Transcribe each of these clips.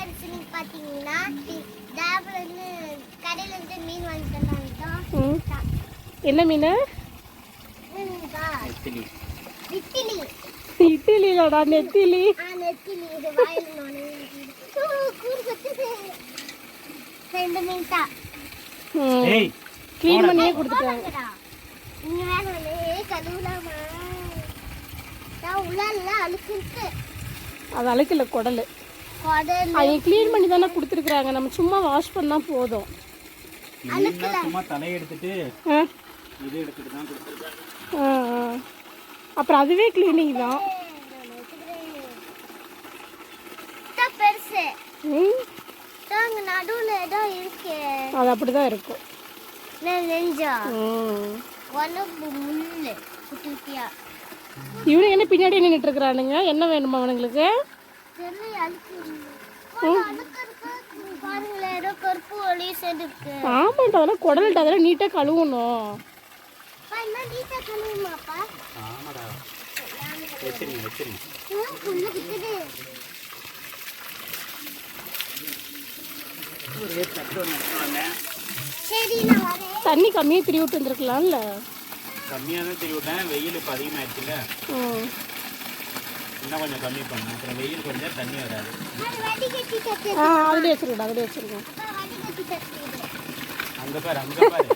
Friends நீங்க பாத்தீங்கன்னா டேப்ல இருந்து கடையில இருந்து மீன் வாங்கிட்டு வந்தாங்க ம். என்ன மீன்? இட்லிலடா நெத்திலி. ரெண்டு மீன் தான் க்ளீன் பண்ணியே கொடுத்துட்டாங்க. வேற ஒண்ணு. கழுவலாமா நான் உள்ளால அழுக்கு இருக்கு. அது அழுக்கல குடல் குடல். அவங்க க்ளீன் பண்ணி தானே கொடுத்துருக்குறாங்க. நம்ம சும்மா வாஷ் பண்ணால் போதும். சும்மா தலையை எடுத்துட்டு ஆ. இது எடுத்துட்டு தான் கொடுத்துருக்காங்க. ஆ, ஆ. அப்புறம் அதுவே க்ளீனிங் தான். பெருசு. நடுவுல ஏதோ இருக்கு. அது அப்படி தான் இருக்கும் நெஞ்சா. முள்ளு குட்டி குட்டியா. இவனுங்க என்ன பின்னாடி நின்றுட்டு இருக்கிறானுங்க. என்ன வேணுமா அவனுங்களுக்கு? ஆமாண்டா அதெல்லாம் குடல்ட்டு அதெல்லாம் நீட்டாக கழுவணும். தண்ணி கம்மியாக திரி விட்டு வந்துருக்கலாம்ல. கம்மியாக தான் விட்டேன் வெயில் இப்போ அதிகமாகிடுச்சுல ம். இன்னும் கொஞ்சம் கம்மி பண்ணேன் அப்புறம் வெயில் கொஞ்சம் தண்ணி வராது. ஆ அதிலே வச்சிருக்கா அதிலே தட்டு அங்கே பாரு அங்கே பாரு.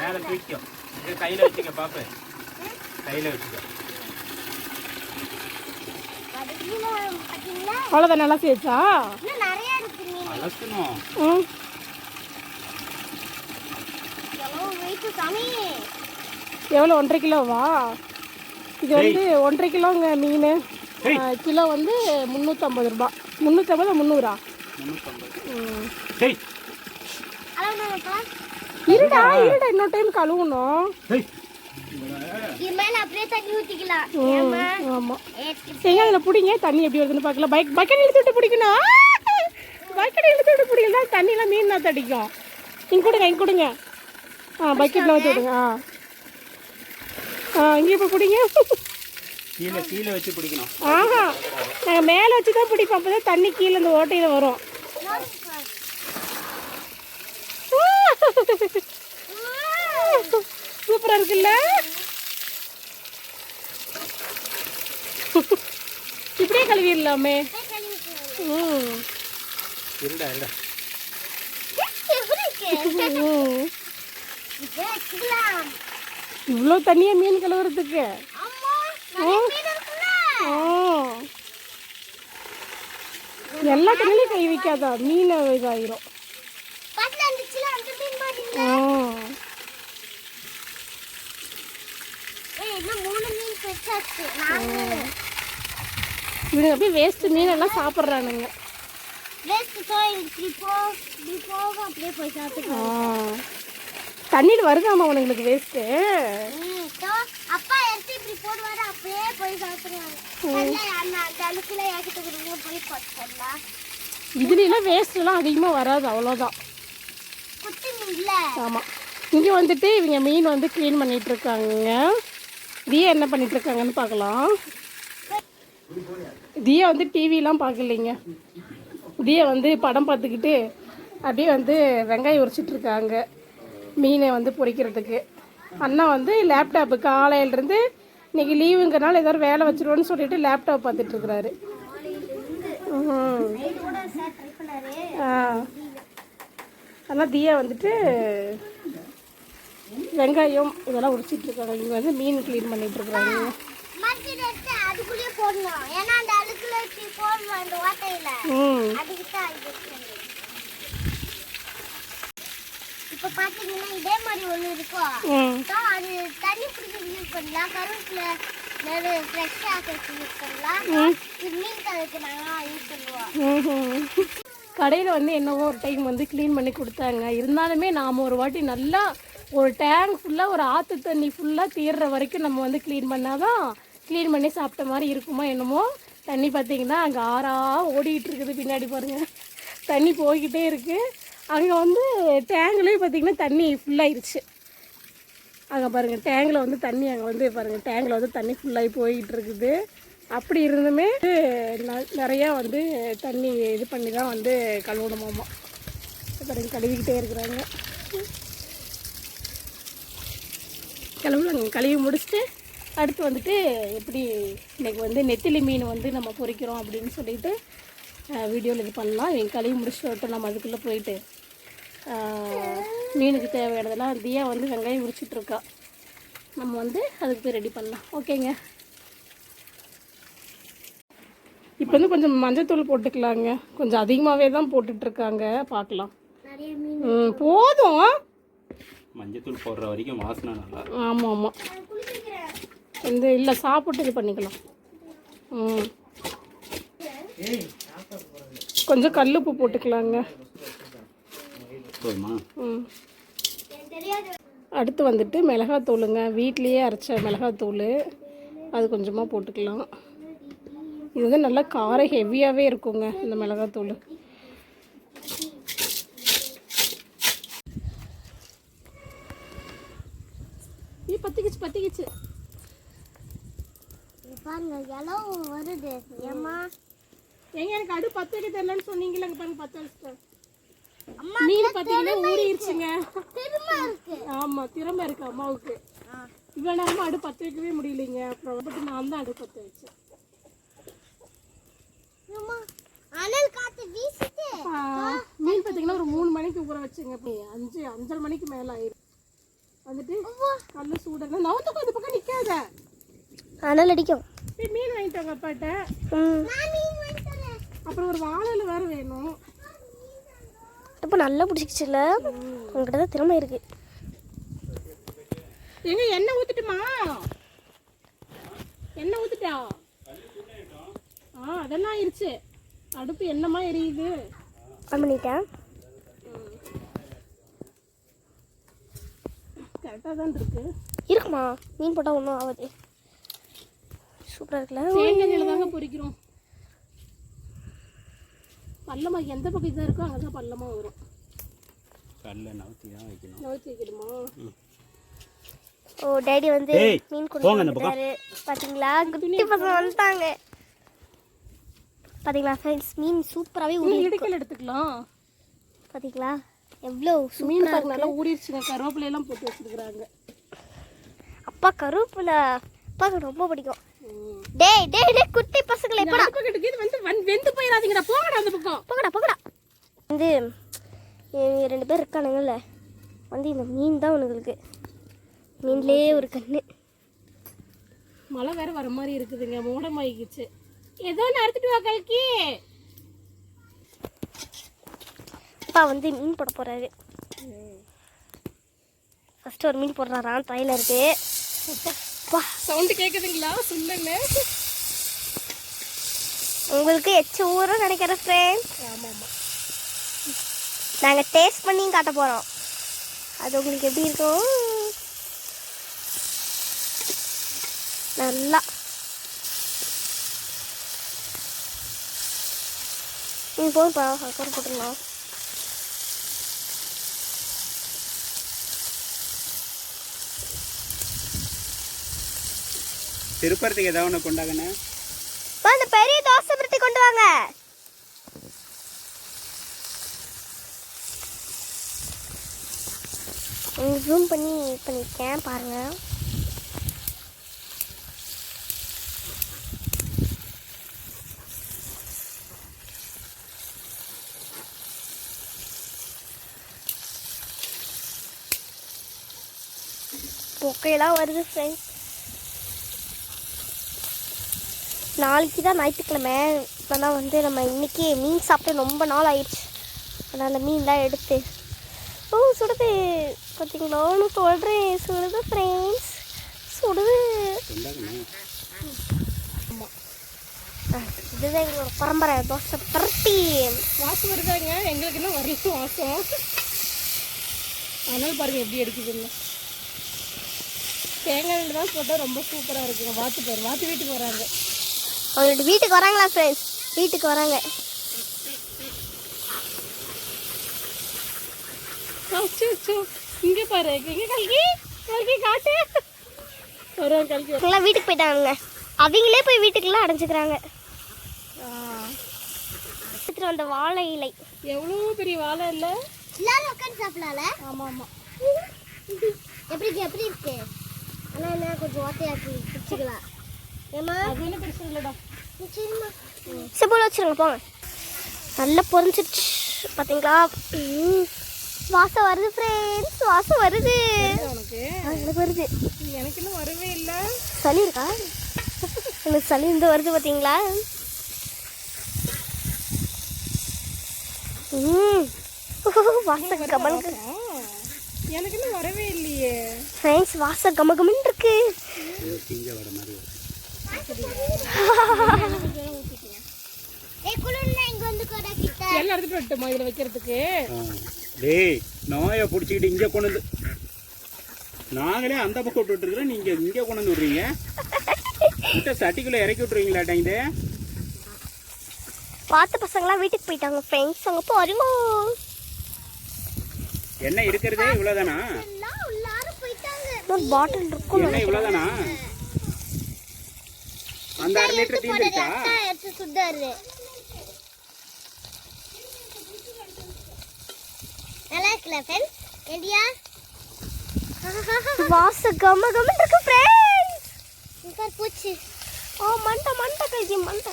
மேலே தூக்கிக்கும் இது கையில் வச்சுக்க பாப்பு. கையில் வச்சுக்க. அவ்வளோதான் நல்லா சேர்த்தா அலசணும். எவ்வளோ ஒன்றரை கிலோவா? இது வந்து ஒன்றரை கிலோங்க மீன். கிலோ வந்து முந்நூற்றம்பது ரூபா. முந்நூற்றம்பது முந்நூறா இருடா இருடா இன்னொரு டைம் கழுவணும். பிடிங்க? தண்ணி எப்படி வருதுன்னு பார்க்கலாம். பைக் பக்கெட் இழுத்து விட்டு பிடிக்கணும். பக்கெட் இழுத்து விட்டு பிடிக்கலாம் தண்ணிலாம் மீன் தான் தடிக்கும். இங்கே கொடுங்க இங்கே கொடுங்க. ஆ பக்கெட்டில் வச்சு விடுங்க. ஆ. ஆ இங்கே இப்போ பிடிங்க. கீழே கீழே வச்சு பிடிக்கணும். ஆஹா. நாங்கள் மேலே வச்சு தான் பிடிப்போம். அப்போ தான் தண்ணி கீழே இந்த ஓட்டையில் வரும். சூப்பராக இருக்குல்ல? இப்படியே கழுவிடலாமே. ம். இருடா இருடா. இவ்வளோ தண்ணியா மீன் கழுவுறதுக்கு அம்மா, நிறைய மீன் இருக்குல்ல? ஆ. எல்லா தண்ணிலையும் கை வைக்காதா? மீன் இதாயிரும். இவனுங்க அப்படியே வேஸ்ட் மீன் எல்லாம் சாப்பிட்றானுங்க இப்படி போ- இப்படி போக அப்படியே போய் சாப்பிட்டுக்கலாம். தண்ணியில் வருதாமா அவனுங்களுக்கு வேஸ்ட்டு அப்பா எடுத்து இப்படி போடுவாரு அப்படியே போய் சாப்பிடுவாங்க இதுலாம் வேஸ்ட்லாம் அதிகமாக வராது அவ்வளோதான் ஆமாம் இங்கே வந்துட்டு இவங்க மீன் வந்து க்ளீன் பண்ணிட்டு இருக்காங்க. தியா என்ன பண்ணிட்டு இருக்காங்கன்னு பார்க்கலாம். தியா வந்து டிவிலாம் பார்க்கலைங்க. தியா வந்து படம் பார்த்துக்கிட்டு அப்படியே வந்து வெங்காயம் உரிச்சிட்டு இருக்காங்க. மீனை வந்து பொரிக்கிறதுக்கு அண்ணா வந்து லேப்டாப்பு காலையிலேருந்து இன்னைக்கு லீவுங்கிறனால ஏதாவது வேலை வச்சிருவோன்னு சொல்லிட்டு லேப்டாப் பண்ணாரு ஆ. ஆனால் தியா வந்துட்டு வெங்காயம் இதெல்லாம் உரிச்சிட்டு இருக்காங்க இவங்க வந்து மீன் க்ளீன் எடுத்து அதுக்குள்ளேயே போடணும். ஏன்னா அந்த அழுக்குல இப்படி போடணும் அந்த ஓட்டையில ம். அதுக்கு தான் இது இருக்குது. இப்ப பாத்தீங்கன்னா இதே மாதிரி ஒண்ணு இருக்கும் ம். So, அது தண்ணி பிடிக்கிறது யூஸ் பண்ணலாம். கருவேப்பிலை நெரு ஃப்ரெஷ் ஆக்கிறதுக்கு யூஸ் பண்ணலாம். இது மீன் கலருக்கு நாங்கள் யூஸ் பண்ணுவோம். கடையில் வந்து என்னவோ ஒரு டைம் வந்து க்ளீன் பண்ணி கொடுத்தாங்க. இருந்தாலுமே நாம் ஒரு வாட்டி நல்லா ஒரு டேங்க் ஃபுல்லாக ஒரு ஆற்று தண்ணி ஃபுல்லாக தீர்ற வரைக்கும் நம்ம வந்து க்ளீன் பண்ணாதான் க்ளீன் பண்ணி சாப்பிட்ட மாதிரி இருக்குமா என்னமோ? தண்ணி பார்த்தீங்கன்னா அங்கே ஆறா ஓடிக்கிட்டு இருக்குது பின்னாடி பாருங்கள் தண்ணி போய்கிட்டே இருக்குது அங்கே வந்து டேங்க்லேயும் பார்த்தீங்கன்னா தண்ணி ஃபுல்லாகிருச்சு அங்கே பாருங்கள் டேங்கில் வந்து தண்ணி அங்கே வந்து பாருங்கள் டேங்கில் வந்து தண்ணி ஃபுல்லாகி போய்கிட்டு இருக்குது. அப்படி இருந்துமே ந- நிறையா வந்து தண்ணி இது பண்ணி தான் வந்து கழுவணுமாமா. பாருங்க கழுவிக்கிட்டே இருக்கிறாங்க. கழுவுலாங்க கழுவி முடிச்சுட்டு அடுத்து வந்துட்டு எப்படி இன்றைக்கி வந்து நெத்திலி மீன் வந்து நம்ம பொரிக்கிறோம் அப்படின்னு சொல்லிட்டு வீடியோவில் இது பண்ணலாம். இவங்க கழுவி முடிச்சுட்டு நம்ம அதுக்குள்ளே போயிட்டு மீனுக்கு தேவையானதெல்லாம் தியா வந்து வெங்காயம் உரிச்சிட்டு இருக்கா நம்ம வந்து அதுக்கு போய் ரெடி பண்ணலாம். ஓகேங்க. இப்போ வந்து கொஞ்சம் மஞ்சத்தூள் போட்டுக்கலாங்க. கொஞ்சம் அதிகமாகவே தான் போட்டுட்ருக்காங்க. பார்க்கலாம். ம் போதும். மஞ்சத்தூள் போடுற வரைக்கும் வாசனை நல்லா. ஆமாம் ஆமாம் இந்த இல்லை சாப்பிட்டு இது பண்ணிக்கலாம். ம். கொஞ்சம் கல்லுப்பு போட்டுக்கலாங்க. போதுமா அடுத்து வந்துட்டு மிளகாத்தூளுங்க. வீட்லேயே அரைச்ச மிளகாத்தூள். அது கொஞ்சமாக போட்டுக்கலாம். இது வந்து நல்லா காரம் ஹெவியாகவே இருக்குங்க இந்த மிளகாத்தூள். நீ பத்திக்கிச்சு பத்திக்கிச்சு. பாருங்க இலம் வருது. ஏம்மா? எங்க எனக்கு அடு பத்து வைக்க தெரியலன்னு சொன்னீங்களா பாருங்க பத்து வச்சுட்டேன் மீன் பார்த்தீங்கன்னா ஊறிடுச்சுங்க. ஆமா திறமை இருக்கு அம்மாவுக்கு. இவ்வளோ நேரமா அடு பத்து வைக்கவே முடியலைங்க. அப்புறம் பட் நான் தான் அடு பத்து வச்சேன். மீன் பார்த்தீங்கன்னா ஒரு மூணு மணிக்கு ஊற வச்சுங்க. அஞ்சு அஞ்சரை மணிக்கு மேலே ஆயிரும் வந்துட்டு கல்லு சூடனா நவந்து கொஞ்சம் பக்கம் நிற்காத அனல் அடிக்கும். மீன் வாங்கிட்டு வாங்க அப்பாட்ட. அப்புறம் ஒரு வாழையில வேற வேணும். இப்போ நல்லா பிடிச்சிச்சுல உங்ககிட்ட தான் திறமை இருக்கு. எங்க எண்ணெய் ஊத்துட்டுமா? எண்ணெய் ஊத்துட்டா? ஆ அதெல்லாம் ஆயிருச்சு? அடுப்பு என்னமா எரியுது? பண்ணிட்டேன். கரெக்டாக தான் இருக்கு. இருக்குமா? மீன் போட்டால் ஒன்றும் ஆகாது. சூப்பராக இருக்குல்ல. தேங்காய் தாங்க பொரிக்கிறோம். பள்ளமா எந்த பக்கம் இதாக இருக்கோ அங்கே தான் பள்ளமாக வரும். கல்ல நவுத்தி தான் வைக்கணும். நோத்தி வைக்கணுமா ஓ டேடி வந்து மீன் போங்க அந்த கொண்டு பக்கம். வந்தாரு பாத்தீங்களா? குட்டி பசங்க வந்துட்டாங்க. பாத்தீங்களா ஃப்ரெண்ட்ஸ் மீன் சூப்பராகவே ஊறி இடுக்கல் எடுத்துக்கலாம். பாத்தீங்களா? எவ்வளோ மீன் நல்லா ஊறிடுச்சுங்க. கருவேப்பிலை எல்லாம் போட்டு வச்சிருக்கிறாங்க. அப்பா கருவேப்பிலை. அப்பாவுக்கு ரொம்ப பிடிக்கும். டேய் டேய் டேய் குட்டி பசங்களே அடுப்பு கிட்டக்கு இது வந்து வந்து போயிடாதீங்கடா. போங்கடா அந்த பக்கம். போகடா போகடா வந்து இவங்க ரெண்டு பேர் இருக்கானுங்கல்ல வந்து இந்த மீன் தான் உனங்களுக்கு மீன்லேயே ஒரு கண்ணு. மழை வேற வர மாதிரி இருக்குதுங்க. மூடமாயிக்கிச்சு. ஏதோ நடத்திட்டு வா கல்கி. அப்பா வந்து மீன் போட போறாரு. ஃபர்ஸ்ட் ஒரு மீன் போடுறாராம் ட்ரையில் இருக்கு அப்பா சவுண்டு கேக்குதுங்களா? சொல்லுங்க. உங்களுக்கு எச்ச ஊரும் நினைக்கிறேன் ஃப்ரெண்ட்ஸ் ஆமா ஆமா நாங்கள் டேஸ்ட் பண்ணியும் காட்ட போகிறோம் அது உங்களுக்கு எப்படி இருக்கும் நல்லா. ம் போதும்ப்பா அதுக்கப்புறம் திருப்பறதுக்கு ஏதாவது ஒன்று கொண்டாங்கண்ணே? அந்த பெரிய தோசை பிரட்டி கொண்டு வாங்க. ஜூம் பண்ணி பண்ணியிருக்கேன் பாருங்க. பொக்கையெல்லாம் வருது ஃப்ரெண்ட்ஸ் நாளைக்கு தான் ஞாயிற்றுக்கிழமை. இப்போ தான் வந்து நம்ம இன்றைக்கி மீன் சாப்பிட்டு ரொம்ப நாள் ஆயிடுச்சு. அதனால் மீன்லாம் எடுத்து. ஓ சுடுது. பார்த்தீங்களான்னு சொல்கிறேன் சுடுது ஃப்ரெண்ட்ஸ் சுடுது. ஆ, இதுதான் எங்களோட பரம்பரை. தோசை பரட்டி. வாசம் வருதாங்க? எங்களுக்கு இன்னும் வரல வாசம். அதனால் பாருங்கள் எப்படி எடுக்குதுன்னு. தேங்காய் தான் போட்டால் ரொம்ப சூப்பராக இருக்குங்க. வாத்து பேர். வாத்து வீட்டுக்கு வராங்க. அவங்களோட வீட்டுக்கு வராங்களா ஃப்ரெண்ட்ஸ் வீட்டுக்கு வராங்க. இங்க பாரு இங்க கல்கி. கல்கி காட்டு. வருவாங்க கல்கி. எல்லாம் வீட்டுக்கு போயிட்டாங்க அவங்களே போய் வீட்டுக்குள்ள அடைஞ்சுக்கிறாங்க. எடுத்துட்டு வந்த வாழை இலை. எவ்வளோ பெரிய வாழை இல்லை? எல்லாரும் உட்காந்து சாப்பிடலாம்ல? ஆமாம் ஆமாம் எப்படி எப்படி இருக்கு? ஆனால் என்ன கொஞ்சம் ஓட்டையாக்கி பிடிச்சிக்கலாம் சரி போல வச்சுருங்க போங்க. நல்லா பொரிஞ்சிடுச்சு பார்த்தீங்களா. வாசம் வருது ஃப்ரெண்ட்ஸ் வாசம் வருது. எனக்கு வருது. எனக்கு இன்னும் வரவே இல்லை. சளி இருக்கா? எனக்கு சளி இருந்து வருது பார்த்தீங்களா? ம். வாசம் கமல் எனக்கு இன்னும் வரவே இல்லையே. ஃப்ரெண்ட்ஸ் வாசம் கம கமன்னு இருக்கு திங்க வர மாதிரி வரும். எல்லாம் எடுத்துட்டு வரட்டுமா இதில் வைக்கிறதுக்கு. டேய் நாயை பிடிச்சிக்கிட்டு இங்கே கொண்டு வந்து நாங்களே அந்த பக்கம் விட்டுட்டு இருக்கிறோம். நீங்க இங்கே கொண்டு வந்து விடுறீங்க. முட்டை சட்டிக்குள்ள இறக்கி விட்டுருவீங்களாட்டா இது? பார்த்த பசங்களாம் வீட்டுக்கு போயிட்டாங்க ஃப்ரெண்ட்ஸ் அங்கே போறீங்க என்ன இருக்கிறதே இவ்வளோதானா ஒரு பாட்டில் இருக்கும் என்ன இவ்வளோதானா அந்த அரை லிட்டர் தீந்துருச்சா நல்லா இருக்குல்ல ஃப்ரெண்ட்ஸ் வாச கம கமன்னு இருக்கு ஃப்ரெண்ட்ஸ் இங்க பூச்சி. ஓ மண்டை மண்டை கைதி மண்டை.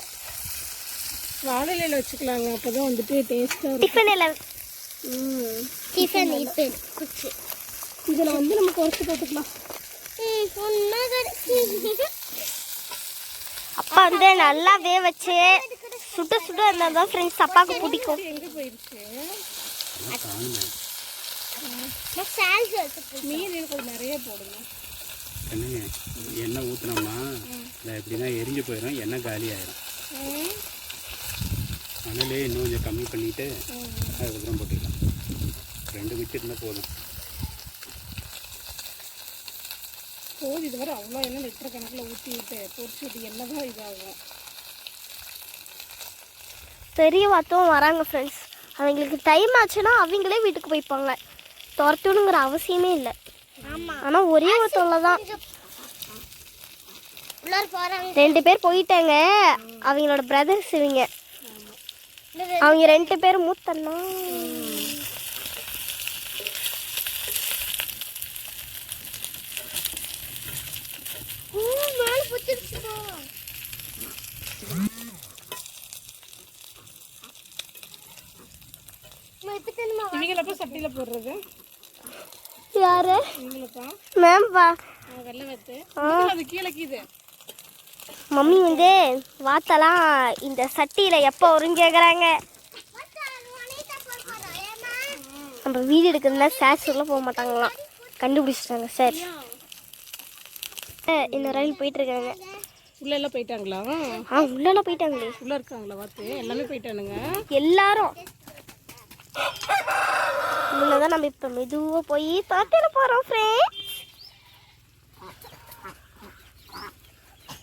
வாழை இலையில வச்சுக்கலாங்க அப்பதான் வந்துட்டு டேஸ்ட்டாக இருக்கும். டிஃபன் எல்லாம் டிஃபன் இப்போ குச்சி இதில் வந்து நம்ம குறைச்சி போட்டுக்கலாம் அப்பா வந்து நல்லா வேக வச்சு சுட சுட இருந்தால் தான் ஃப்ரெண்ட்ஸ் அப்பாவுக்கு பிடிக்கும். நிறைய போடுங்க. என்னங்க எண்ணெய் ஊற்றினோம்னா இல்லை எப்படின்னா எரிஞ்சு போயிடும் எண்ணெய் காலி ஆயிடும் அதனாலே இன்னும் கொஞ்சம் கம்மி பண்ணிட்டு அதுக்கப்புறம் போட்டுக்கலாம். ரெண்டு மிச்சம் இருந்தால் போதும். போது இது வரை அவ்வளோ எண்ணெய் லிட்டர் கணக்கில் ஊற்றி விட்டு பொரிச்சு விட்டு தான் இதாகும். பெரிய வாத்தவும் வராங்க ஃப்ரெண்ட்ஸ் அவங்களுக்கு டைம் ஆச்சுன்னா அவங்களே வீட்டுக்கு போய்ப்பாங்க. துரத்தணுங்கிற அவசியமே இல்லை. ஆனால் ஒரே ஒருத்தவங்கள தான். ரெண்டு பேர் போயிட்டாங்க. அவங்களோட பிரதர்ஸ் இவங்க. அவங்க ரெண்டு பேரும் மூத்தண்ணா. இவங்களப்ப சட்டியில் போடுறது. யாரு? மேம் வா. வெள்ளை வத்து. அது கீழே கீது மம்மி வந்து வாத்தெல்லாம் இந்த சட்டியில் எப்போ வரும்னு கேட்குறாங்க நம்ம வீடு எடுக்கிறதுனா சார் சொல்ல போக மாட்டாங்களாம். கண்டுபிடிச்சிட்டாங்க சார். இந்த ரயில் போயிட்டு இருக்காங்க. உள்ள எல்லாம் போயிட்டாங்களா? ஆ உள்ளெல்லாம் போயிட்டாங்களே. உள்ள இருக்காங்களா வாத்து எல்லாமே போயிட்டானுங்க. எல்லாரும். இவ்வளோதான் நம்ம இப்போ மெதுவாக போய் பார்த்துட்டு போகிறோம் ஃப்ரெண்ட்ஸ்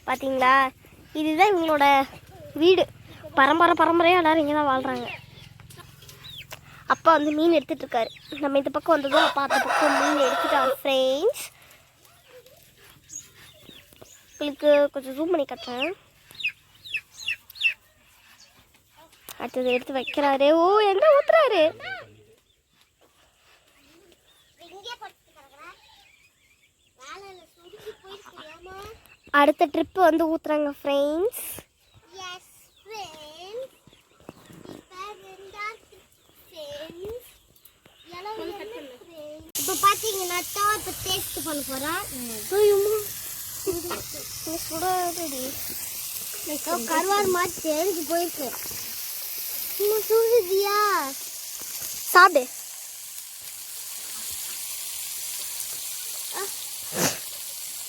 பார்த்தீங்களா இதுதான் இவங்களோட வீடு. பரம்பரை பரம்பரையாக எல்லாரும் இங்கே தான் வாழ்கிறாங்க அப்பா வந்து மீன் எடுத்துகிட்டு இருக்காரு. நம்ம இந்த பக்கம் வந்ததும் அப்பா அந்த பக்கம் மீன் எடுத்துட்டாரு ஃப்ரெண்ட்ஸ் உங்களுக்கு கொஞ்சம் ஜூம் பண்ணி கட்டுறேன். அடுத்தது எடுத்து வைக்கிறாரு. ஓ எங்கே ஊத்துறாரு? அடுத்த ட்ரிப் வந்து ஊத்துறாங்க ஃப்ரெண்ட்ஸ் இப்போ பார்த்தீங்கன்னா தான் இப்போ டேஸ்ட் பண்ண போகிறோம் சுடாதடி கருவாடு மாதிரி தெரிஞ்சு போயிருக்கு. சும்மா சுடுதியா சாப்பிடு.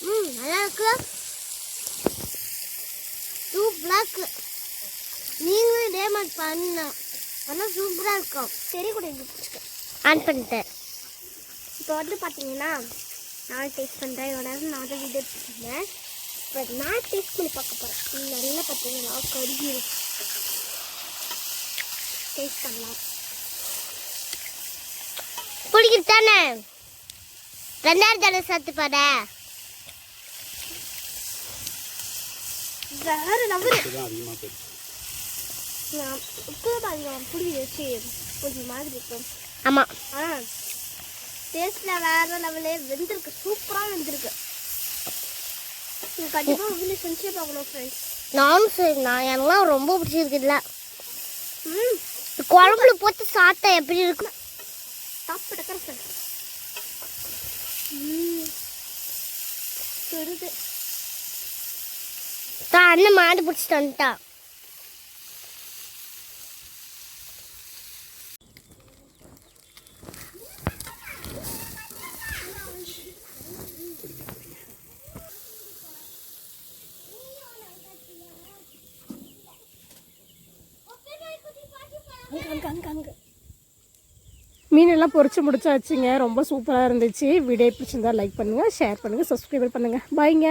ம் நல்லா இருக்கு. இருக்கு நீங்களும் இதே மாதிரி பண்ணணும் பண்ணால் சூப்பராக இருக்கும். சரி கூட பிடிச்சிக்க. ஆன் பண்ணிட்டேன். இப்போ வந்து பார்த்தீங்கன்னா நான் டேஸ்ட் பண்ணுறேன் இவ்வளோ நான் தான் வீடியோ எடுத்துருந்தேன் இப்போ நான் டேஸ்ட் பண்ணி பார்க்க போகிறேன் நல்லா பார்த்தீங்கன்னா கருகி டேஸ்ட் பண்ணலாம். பிடிக்குது தானே ரெண்டாயிரம் தானே சேர்த்து பாரு வேற லெவல். இதுதான் அதிகமாக போயிடுச்சு. நான் உப்பு அதிகம் புளி வச்சு கொஞ்சம் மாதிரி இருக்கும் ஆமாம் ஆ டேஸ்ட்டில் வேற லெவலே வெந்திருக்கு சூப்பராக வெந்திருக்கு. கண்டிப்பாக வீட்டில் செஞ்சு பார்க்கணும் ஃப்ரெண்ட்ஸ் நானும் சரி நான் எனக்குலாம் ரொம்ப பிடிச்சிருக்குல்ல ம். குழம்புல போட்டு சாப்பிட்டா எப்படி இருக்கும்? சாப்பிட்டு ம். சுடுது தான் அண்ணன் மாடு பிடிச்சிட்டு வந்துட்டா. மீனெல்லாம் பொரிச்சு முடிச்சாச்சுங்க. ரொம்ப சூப்பராக இருந்துச்சு. வீடியோ பிடிச்சிருந்தா லைக் பண்ணுங்கள் ஷேர் பண்ணுங்கள் சப்ஸ்கிரைப் பண்ணுங்கள் பாய்ங்க